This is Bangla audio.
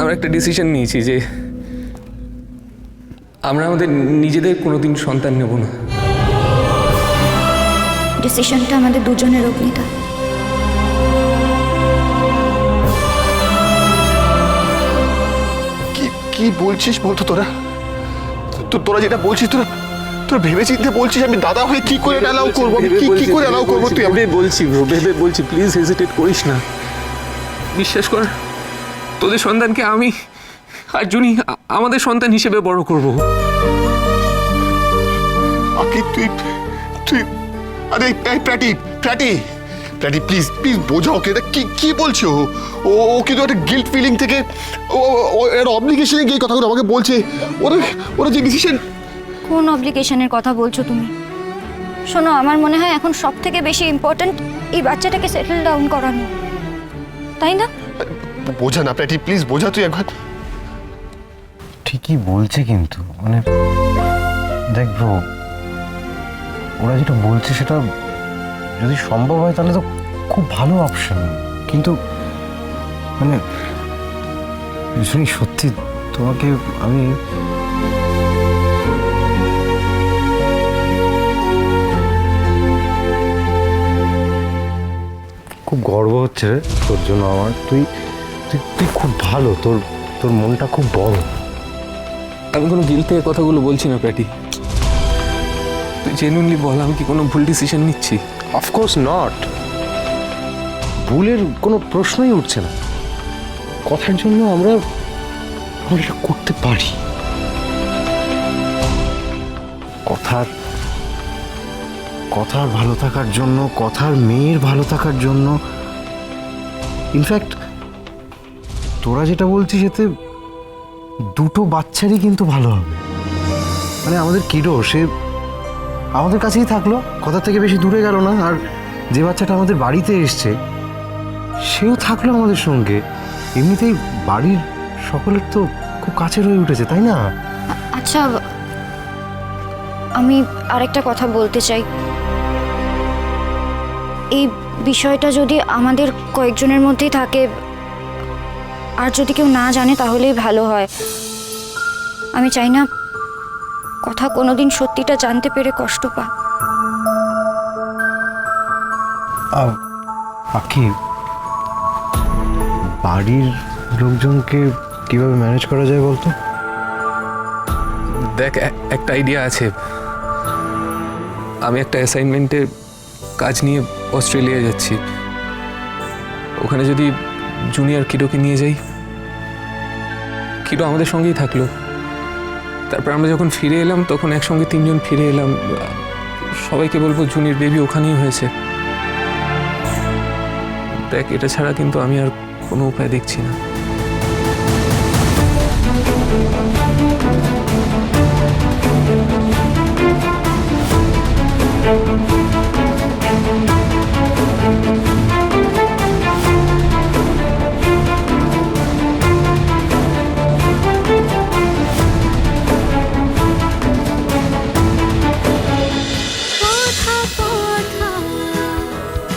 আমরা একটা ডিসিশন নিয়েছি যে আমরা আমাদের নিজেদের কোনোদিন সন্তান নেব না। ডিসিশনটা আমাদের দুজনের অগ্নিতা কি কি বলছিস বলতো তোরা? তো তোরা যেটা বলছিস তোরা তোর ভেবে চিন্তে বলছিস আমি দাদা হয়ে কি করে অ্যালাউ করব? আমি কি কি করে অ্যালাউ করব তুই আমি বলছি ভেবে বলছি প্লিজ হেজিটেট করিস না। বিশ্বাস কর তোদের সন্তানকে আমি আর জুনি আমাদের সন্তান হিসেবে বড় করব। আকি তুই তুই আরে এই Patty Patty Patty please please বোঝাও ওকে কি কি বলছো ও? ও কিন্তু একটা গিল্ট ফিলিং থেকে ও ও- ও এর অবলিগেশনে গিয়ে কথাগুলো আমাকে বলছে। ওরা ওরা যে ডিসিশন কোন অব্লিগেশনের কথা বলছো তুমি? শোনো আমার মনে হয় এখন সব থেকে বেশি ইম্পর্ট্যান্ট এই বাচ্চাটাকে সেটেল ডাউন করানো। তাই না? বোঝা না প্যাটি প্লিজ বোঝা তুই একবার। ঠিকই বলছে কিন্তু মানে দেখ ব্রো ওরা যেটা বলছে সেটা যদি সম্ভব হয় তাহলে তো খুব ভালো অপশন কিন্তু মানে শুনি সত্যি তোমাকে আমি খুব গর্ব হচ্ছে রে তোর জন্য আমার। তুই তুই তুই খুব ভালো তোর তোর মনটা খুব বড়। আমি কোনো গিল থেকে কথাগুলো বলছি না প্যাটি। তুই জেনুইনলি বল আমি কি কোনো ভুল ডিসিশন নিচ্ছি? অফকোর্স নট ভুলের কোনো প্রশ্নই উঠছে না। কথার জন্য আমরা আমরা এটা করতে পারি। কথার কথার ভালো থাকার জন্য কথার মেয়ের ভালো থাকার জন্য ইনফ্যাক্ট তোরা যেটা বলছিস, এতে দুটো বাচ্চারই কিন্তু ভালো হবে। মানে আমাদের কিরো সে আমাদের কাছেই থাকল, কথা থেকে বেশি দূরে গেল না, আর যে বাচ্চাটা আমাদের বাড়িতে এসছে, সেও থাকল আমাদের সঙ্গে। এমনিতেই বাড়ির সকলের তো খুব কাছের হয়ে উঠেছে, তাই না? আচ্ছা আমি আরেকটা কথা বলতে চাই। এই বিষয়টা যদি আমাদের কয়েকজনের মধ্যেই থাকে আর যদি কেউ না জানে তাহলেই ভালো হয়। আমি চাই না কথা কোনোদিন সত্যিটা জানতে পেরে কষ্ট পা পাখি বাড়ির লোকজনকে কীভাবে ম্যানেজ করা যায় বলতো? দেখ একটা আইডিয়া আছে। আমি একটা অ্যাসাইনমেন্টে কাজ নিয়ে অস্ট্রেলিয়া যাচ্ছি। ওখানে যদি জুনিয়র কিডোকে নিয়ে যাই। কিডো আমাদের সঙ্গেই থাকল। তারপর আমরা যখন ফিরে এলাম, তখন একসঙ্গে তিনজন ফিরে এলাম। সবাইকে বলব জুনির বেবি ওখানেই হয়েছে। দেখ, এটা ছাড়া কিন্তু আমি আর কোনো উপায় দেখছি না।